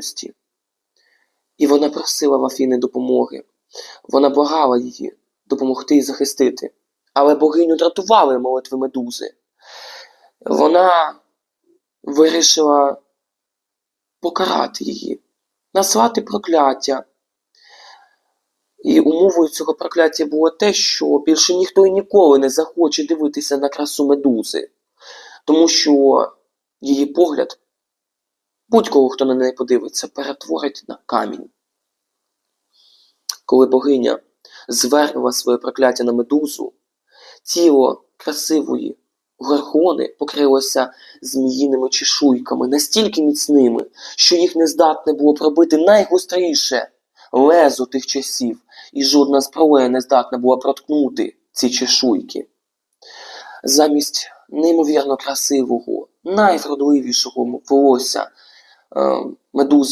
вічності. І вона просила в Афіни допомоги. Вона благала її допомогти і захистити. Але богиню дратували молитви медузи. Вона вирішила покарати її, наслати прокляття. І умовою цього прокляття було те, що більше ніхто і ніколи не захоче дивитися на красу медузи, тому що її погляд, будь-кого, хто на неї подивиться, перетворить на камінь. Коли богиня звернула своє прокляття на медузу, тіло красивої горгони покрилося зміїними чешуйками, настільки міцними, що їх не здатне було пробити найгостріше лезо тих часів, і жодна зброя не здатна була проткнути ці чешуйки. Замість неймовірно красивого, найвродливішого волосся е, медузи